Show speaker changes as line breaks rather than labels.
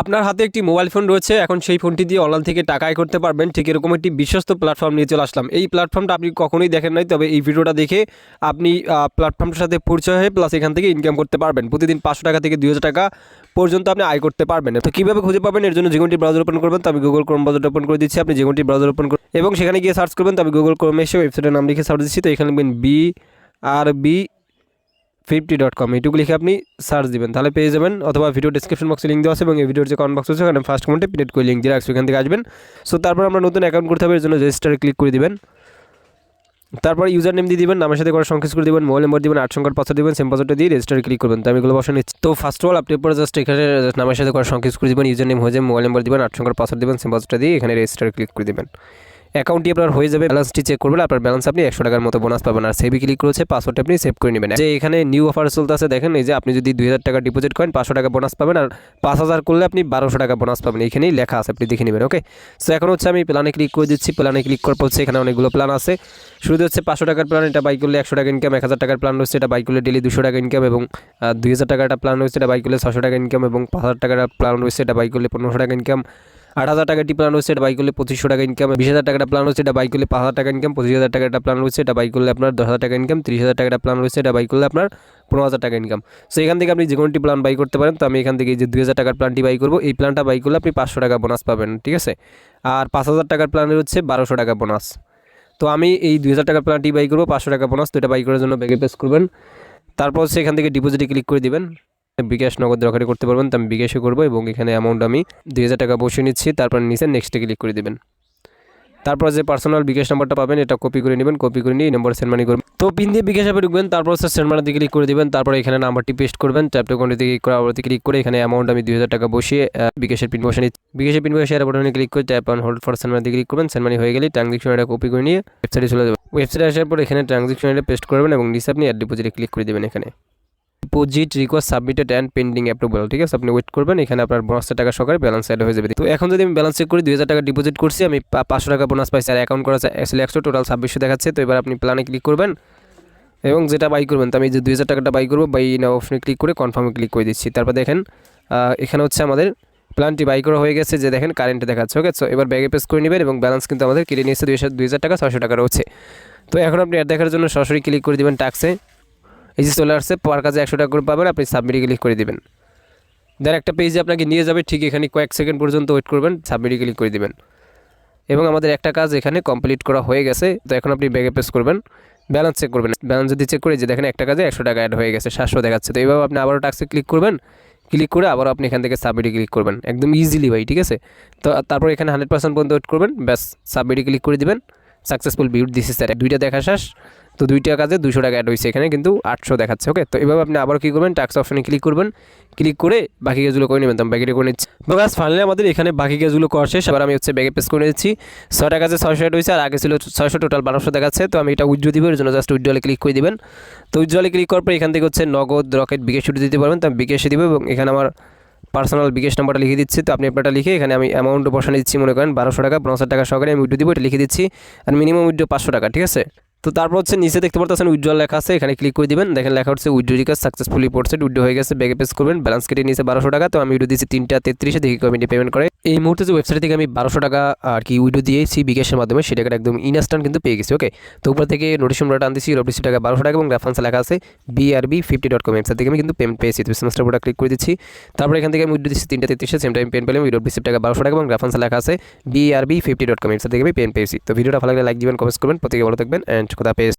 আপনার হাতে একটি মোবাইল ফোন রয়েছে, এখন সেই ফোনটি দিয়ে অনলাইন থেকে টাকা আয় করতে পারবেন। ঠিক এরকম একটি বিশ্বস্ত প্ল্যাটফর্ম নিয়ে চলে আসলাম। এই প্ল্যাটফর্মটা আপনি কখনোই দেখেন নাই, তবে এই ভিডিওটা দেখে আপনি প্ল্যাটফর্মটার সাথে পরিচয় হয়ে প্লাস এখান থেকে ইনকাম করতে পারবেন। প্রতিদিন পাঁচশো টাকা থেকে দু হাজার টাকা পর্যন্ত আপনি আয় করতে পারবেন। তো কীভাবে খুঁজে পাবেন? এর জন্য যে কোনটি ব্রাউজার ওপেন করবেন, তো আমি গুগল ক্রোম ব্রাউজার ওপেন করে দিচ্ছি। আপনি যে কোনটি ব্রাউজার ওপেন এবং সেখানে গিয়ে সার্চ করবেন, তো আমি গুগল ক্রোমে এসে ওয়েবসাইটের নাম লিখে সার্চ দিচ্ছি। তো এখানে লিখবেন B R B fifty dot com এইটুকু লিখে আপনি সার্চ দিবেন। তাহলে পেয়ে যাবেন, অথবা ভিডিও ডিসক্রিপশন বক্সে লিঙ্ক দেওয়া আছে এবং এই ভিডিওর যে কমেন্ট বক্স আছে ওখানে ফার্স্ট কমেন্টে পিনেট করে লিঙ্ক দিয়ে রাখছি ওখান থেকে আসবেন। সো তারপর আমরা নতুন অ্যাকাউন্ট করতে হবে, এর জন্য রেজিস্টারে ক্লিক করে দিবেন। তারপর ইউজার নেম দিয়ে দিবেন, নামের সাথে করে সংকেত করে দিবেন মোবাইল নম্বর দিবেন, আট সংখ্যার পাসওয়ার্ড দিবেন সেম পাসওয়ার্ডটা দিয়ে রেজিস্টারে ক্লিক করবেন। তো আমি এগুলো বসে নিচ্ছি। তো ফার্স্ট অল আপনি পরে জাস্ট এখানে নামের সাথে করে সংকেত করে দিবেন ইউজার নেম হয়ে যাবে মোবাইল নম্বর দিবেন, আট সংখ্যার পাসওয়ার্ড দিবেন সেম পাসওয়ার্ডটা দিয়ে এখানে রেজিস্টারে ক্লিক করে দিবেন। অ্যাকাউন্টটি আপনার হয়ে যাবে ব্যালেন্সটি চেক করবেন, আপনার ব্যালেন্স আপনি একশো টাকার মতো বোনাস পাবেন। আর সেভি ক্লিক করেছে পাসওয়ার্ডটা আপনি সেভ করে নেবেন। যে এখানে নিউ অফার চলতেছে, দেখেন এই যে আপনি যদি দুই হাজার টাকা ডিপোজিট করেন, পাঁচশো টাকা বোনাস পাবেন আর পাঁচ হাজার করলে আপনি বারোশো টাকা বোনাস পাবেন। এখানেই লেখা আছে, আপনি দেখে নেবেন ওকে সো এখন হচ্ছে আমি প্ল্যানে ক্লিক করে দিচ্ছি প্ল্যানে ক্লিক করার পর হচ্ছে এখানে অনেকগুলো প্ল্যান আছে। শুরুতে হচ্ছে পাঁচশো টাকার প্ল্যান এটা বাই করলে একশো টাকা ইনকাম এক হাজার টাকার প্ল্যান রয়েছে, এটা বাই করলে ডেলি দুশো টাকা ইনকাম এবং দুই হাজার টাকার একটা প্ল্যান রয়েছে, এটা বাই করলে ছশো টাকা ইনকাম এবং পাঁচ হাজার টাকার প্ল্যান রয়েছে, এটা বাই করলে পনেরোশো টাকা ইনকাম আট হাজার টাকাটি প্ল্যান রয়েছে, এটা বাই করলে পঁচিশশো টাকা ইনকাম বিশ হাজার টাকাটা প্ল্যান রয়েছে, এটা বাই করলে পাঁচ হাজার টাকা ইনকাম পঁচিশ হাজার টাকা একটা প্ল্যান রয়েছে, এটা বাই করলে আপনার দশ হাজার টাকা ইনকাম তিরিশ হাজার টাকাটা প্ল্যান রয়েছে, এটা বাই করলে আপনার পনেরো হাজার টাকা ইনকাম সো এখান থেকে আপনি যে কোনোটি প্ল্যান বাই করতে পারেন, তো আমি এখান থেকে যে দুই হাজার টাকার প্ল্যানটি বাই করব, এই প্ল্যানটা বাই করলে আপনি পাঁচশো টাকা বোনাস পাবেন, ঠিক আছে? আর পাঁচ হাজার টাকার প্ল্যানের হচ্ছে বারোশো টাকা বোনাস তো আমি এই দুই হাজার টাকার প্ল্যানটি বাই করব, পাঁচশো টাকা বোনাস তো এটা বাই করার জন্য ব্যাগে পেস করবেন। তারপর এখান থেকে ডিপোজিটে ক্লিক করে দিবেন। বিকাশ নগদ দরকারি করতে পারবেন, তো আমি বিকাশে করব এবং এখানে অ্যামাউন্ট আমি দুই হাজার টাকা বসিয়ে নিচ্ছি, তারপর নিচে নেক্সটে ক্লিক করে দেবেন। তারপর যে পার্সোনাল বিকাশ নাম্বারটা পাবেন, এটা কপি করে নেবেন কপি করে নিয়ে নম্বরে সেন্ড মানি করবেন। তো পিন দিয়ে বিকাশ অ্যাপে ঢুকবেন, তারপর হচ্ছে সেন্ড মানিতে ক্লিক করে দিবেন, তারপর এখানে নাম্বারটি পেস্ট করবেন ট্যাপটা কোনটিতে ক্লিক করে আবার ক্লিক করে এখানে অ্যামাউন্ট আমি দুই হাজার টাকা বসিয়ে বিকাশের পিন বসে নিচ্ছি। বিকাশের পিন বসে বাটনে ক্লিক করে tap on hold for send মানিতে ক্লিক করবেন সেন্ড মানি হয়ে গেলে ট্রানজেকশন এটা কপি করে নিয়ে ওয়েবসাইটে চলে যাবেন। ওয়েবসাইটে আসার পর এখানে ট্রানজেকশন এটা পেস্ট করবেন এবং নিচে আপনি অ্যাড ডিপোজিটে ক্লিক করে দেবেন এখানে। Deposit request submitted and pending approval ঠিক আছে? আপনি ওয়েট করবেন, এখানে আপনার বোনাসটা টাকা সহকারে ব্যালেন্স অ্যাড হয়ে যাবে। তো এখন যদি আমি ব্যালেন্স চেক করি, দুই হাজার টাকা ডিপোজিট করছি, আমি পাঁচশো টাকা বোনাস পাইছি, আর অ্যাকাউন্ট করা আসলে একশো টোটাল ছাব্বিশশো দেখাচ্ছে। তো এবার আপনি প্ল্যানে ক্লিক করবেন, এবং যেটা বাই করবেন, তো আমি যে দুই হাজার টাকাটা বাই করব বাই না অপশনে ক্লিক করে কনফার্মে ক্লিক করে দিচ্ছি। তারপর দেখেন এখানে হচ্ছে আমাদের প্ল্যানটি বাই করা হয়ে গেছে, যে দেখেন কারেন্টে দেখাচ্ছে ওকে সো এবার ব্যাগে পেস করে নেবেন, এবং ব্যালেন্স কিন্তু আমাদের কেটে নিয়েছে দুই হাজার টাকা ছশো টাকা রয়েছে। তো এখন আপনি অ্যাড দেখার জন্য সরাসরি ক্লিক করে দেবেন ট্যাক্সে এই যে চলে আসছে, পার কাজে একশো টাকা করে পাবেন, আপনি সাবমিটে ক্লিক করে দেবেন। দেন একটা পেজে আপনাকে নিয়ে যাবে, ঠিক এখানে কয়েক সেকেন্ড পর্যন্ত ওয়েট করবেন সাবমিটে ক্লিক করে দেবেন। এবং আমাদের একটা কাজ এখানে কমপ্লিট করা হয়ে গেছে, তো এখন আপনি ব্যাগে পেস করবেন ব্যালেন্স চেক করবেন। ব্যালেন্স যদি চেক করে, যে দেখেন একটা কাজে একশো টাকা অ্যাড হয়ে গেছে, সাতশো দেখাচ্ছে, তো এইভাবে আপনি আবারও টাক্সে ক্লিক করবেন ক্লিক করে আবারও আপনি এখান থেকে সাবমিটে ক্লিক করবেন। একদম ইজিলি ভাই, ঠিক আছে? তো তারপর এখানে হান্ড্রেড পার্সেন্ট পর্যন্ত ওয়েট করবেন, ব্যাস সাবমিটে ক্লিক করে দিবেন। সাকসেসফুল বিউট দিস ইস দুইটা দেখা শেষ। তো দুইটা কাজে দুশো টাকা অ্যাড হয়েছে এখানে, কিন্তু আটশো দেখাচ্ছে ওকে তো এভাবে আপনি আবার কী করবেন? টাক্স অপশনে ক্লিক করবেন। ক্লিক করে বাকি কাজগুলো করে নেবেন। তো ব্যাগেটে করে নিচ্ছি। বাস ফাইনালি আমাদের এখানে বাকি কাজগুলো করা শেষ। আবার আমি হচ্ছে ব্যাগে পেস করে নিচ্ছি। ছয়টা কাজে ছয়শো অ্যাড হয়েছে, আর আগে ছিল ছয়শো টোটাল বারোশো দেখাচ্ছে। তো আমি এটা উজ্জ্বল দিব, এর জন্য জাস্ট উজ্জ্বলে ক্লিক করে দিবেন। তো উজ্জ্বলে ক্লিক করার পর এখান থেকে হচ্ছে নগদ রকেট বিকেশ ছুটি দিতে পারবেন। তো আমি বিকাশে দিব, এবং এখানে আমার পার্সোনাল বিকাশ নাম্বারটা লিখে দিচ্ছি। তো আপনি আপনারটা লিখে এখানে আমি অ্যামাউন্ট বসানো দিচ্ছি মনে করেন বারোশো টাকা, পঞ্চাশ টাকা সহকারে আমি উইড্রো দিব, এটা লিখে দিচ্ছি। আর মিনিমাম উইড্রো পাঁচশো টাকা, ঠিক আছে? তো তারপর হচ্ছে নিচে দেখতে পারতেছেন উজ্জ্বল লেখা আছে, এখানে ক্লিক করে দেবেন। দেখেন লেখা হচ্ছে উইড্রো রিকাজ সাকসেসফুলি পড়ছে উইড্রো হয়ে গেছে, ব্যাগে পেস করবেন ব্যালেন্স কেটে নিচে বারোশো টাকা। তো আমি উইড্রো দিচ্ছি তিনটা তেত্রিশে, দেখি কমিটি পেমেন্ট করে। এই মুহূর্তে যে ওয়েবসাইট থেকে আমি বারোশো টাকা আর কি উইড্রো দিয়েছি বিকাশের মাধ্যমে, সেটাকে একদম ইনস্ট্যান্ট কিন্তু পেয়ে গেছি ওকে তো উপর থেকে নোটিশ নম্বরটা আনতেছি রবিসি টাকা বারোশো টাকা এবং রেফারেন্স লেখা আছে BRB fifty dot com website থেকে আমি কিন্তু পেমেন্ট পেয়েছি। তো সেমিস্টার বোর্ডটা ক্লিক করে দিচ্ছি। তারপর এখান থেকে আমি উইড্রো দিচ্ছি তিনটা তেত্রিশে সেম টাইম পেন পেলাম উইড্রো রিসিপ্ট টাকা বারোশো টাকা এবং রেফারেন্স লেখা আছে BRB fifty dot com website থেকে আমি পেন পেয়েছি। তো ভিডিওটা ভালো লাগলে লাইক দিবেন কমেন্ট করবেন, প্রত্যেকে ভালো থাকবেন অ্যান্ড কথা পেয়েছি